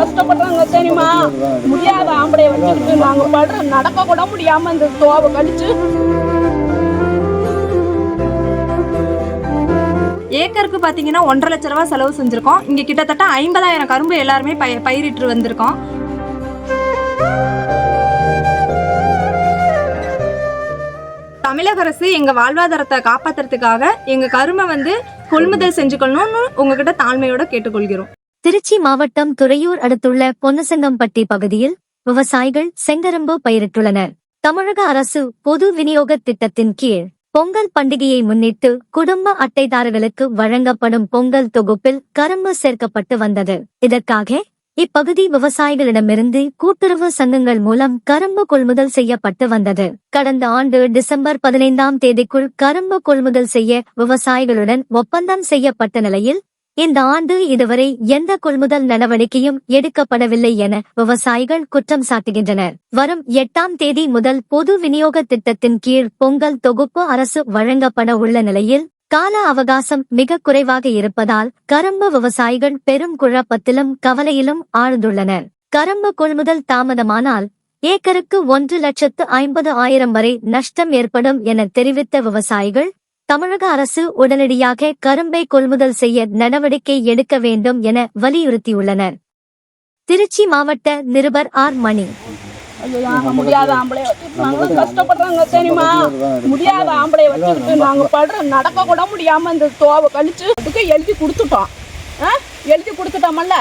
கஷ்டப்படுறாங்க தெரியுமா? முடியாத ஆம்பளை வச்சுக்கிட்டு நாங்க படுற நடக்க கூட முடியாம இந்த தோவை கழிச்சு ஏக்கருக்கு பார்த்தீங்கன்னா ஒன்றரை லட்ச ரூபா செலவு செஞ்சுருக்கோம். இங்கே கிட்டத்தட்ட ஐம்பதாயிரம் கரும்பு எல்லாருமே பய பயிரிட்டு வந்திருக்கோம். தமிழக அரசு எங்கள் வாழ்வாதாரத்தை காப்பாத்துறதுக்காக எங்கள் கரும்பை வந்து கொள்முதல் செஞ்சுக்கணும்னு உங்ககிட்ட தாழ்மையோட கேட்டுக்கொள்கிறோம். திருச்சி மாவட்டம் துறையூர் அடுத்துள்ள பொன்னசங்கம்பட்டி பகுதியில் விவசாயிகள் செங்கரும்பு பயிரிட்டுள்ளனர். தமிழக அரசு பொது விநியோக திட்டத்தின் கீழ் பொங்கல் பண்டிகையை முன்னிட்டு குடும்ப அட்டைதாரர்களுக்கு வழங்கப்படும் பொங்கல் தொகுப்பில் கரும்பு சேர்க்கப்பட்டு வந்தது. இதற்காக இப்பகுதி விவசாயிகளிடமிருந்து கூட்டுறவு சங்கங்கள் மூலம் கரும்பு கொள்முதல் செய்யப்பட்டு வந்தது. கடந்த ஆண்டு டிசம்பர் பதினைந்தாம் தேதிக்குள் கரும்பு கொள்முதல் செய்ய விவசாயிகளுடன் ஒப்பந்தம் செய்யப்பட்ட நிலையில் இந்த ஆண்டு இதுவரை எந்த கொள்முதல் நடவடிக்கையும் எடுக்கப்படவில்லை என விவசாயிகள் குற்றம் சாட்டுகின்றனர். வரும் எட்டாம் தேதி முதல் பொது விநியோக திட்டத்தின் கீழ் பொங்கல் தொகுப்பு அரசு வழங்கப்பட உள்ள நிலையில் கால அவகாசம் மிக குறைவாக இருப்பதால் கரும்பு விவசாயிகள் பெரும் குழப்பத்திலும் கவலையிலும் ஆழ்ந்துள்ளனர். கரும்பு கொள்முதல் தாமதமானால் ஏக்கருக்கு ஒன்று லட்சத்து ஐம்பது ஆயிரம் வரை நஷ்டம் ஏற்படும் என தெரிவித்த விவசாயிகள் தமிழக அரசு உடனடியாக கரும்பை கொள்முதல் செய்ய நடவடிக்கை எடுக்க வேண்டும் என வலியுறுத்தியுள்ளனர். திருச்சி மாவட்ட நிருபர் ஆர் மணி. ஐயோ, முடியாத ஆம்பளைய வச்சுட்டு கஷ்டப்படுறாங்க தெரியுமா? முடியாத ஆம்பளை வச்சுக்கிட்டு நாங்க படுற நடக்க கூட முடியாம இந்த தோவை கழிச்சு அதுக்கு எழுதி கொடுத்துட்டோம். ஆ? எழுதி கொடுத்துட்டோமல்ல?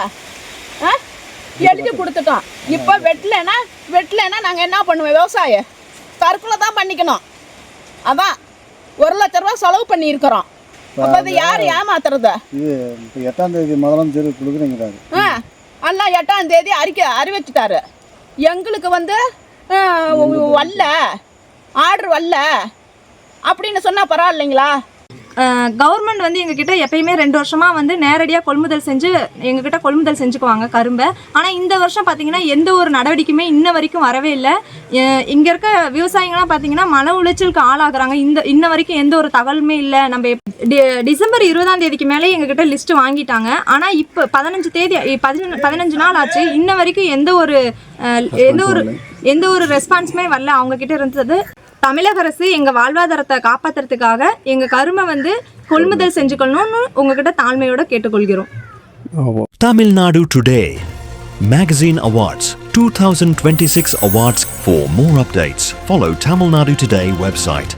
ஆ? எழுதி கொடுத்துட்டோம். இப்ப வெட்டலைன்னா வெட்டலைன்னா நாங்க என்ன பண்ணுவோம்? விவசாயம். தற்கொலை தான் பண்ணிக்கணும். அதான். ஒரு லட்ச ரூபா செலவு பண்ணியிருக்கிறோம். அப்ப அது யார் ஏமாத்துறது? இது இப்போ எட்டாம் தேதி முதலமைச்சர் கொடுக்குறேங்கிறாரு ஆ அண்ணா எட்டாம் தேதி அறிக்கை அறிவிச்சிட்டாரு. எங்களுக்கு வந்து வரல ஆர்டர் வரல அப்படின்னு சொன்னா பரவாயில்லைங்களா? கவர்மெண்ட் வந்து எங்ககிட்ட எப்பயுமே ரெண்டு வருஷமா வந்து நேரடியாக கொள்முதல் செஞ்சு எங்ககிட்ட கொள்முதல் செஞ்சுக்குவாங்க கரும்பை. ஆனால் இந்த வருஷம் பார்த்தீங்கன்னா எந்த ஒரு நடவடிக்கையுமே இன்ன வரைக்கும் வரவே இல்லை. இங்கே இருக்க விவசாயிகள்லாம் பார்த்தீங்கன்னா மன உளைச்சலுக்கு ஆளாகிறாங்க. இந்த இன்ன வரைக்கும் எந்த ஒரு தகவலுமே இல்லை. நம்ம டி- டிசம்பர் இருபதாம் தேதிக்கு மேலே எங்ககிட்ட லிஸ்ட் வாங்கிட்டாங்க. ஆனால் இப்போ பதினஞ்சு தேதி பதினஞ்சு பதினஞ்சு நாள் ஆச்சு. இன்ன வரைக்கும் எந்த ஒரு எந்த ஒரு எந்த ஒரு ரெஸ்பான்ஸுமே வரல. அவங்க கிட்ட இருந்தது. தமிழக அரசு எங்கள் வாழ்வாதாரத்தை காப்பாற்றுறதுக்காக எங்கள் கருமை வந்து கொள்முதல் செஞ்சுக்கணும்னு உங்ககிட்ட தாழ்மையோட கேட்டுக்கொள்கிறோம் Tamil Nadu today Magazine Awards 2026 awards for more updates follow Tamil Nadu Today website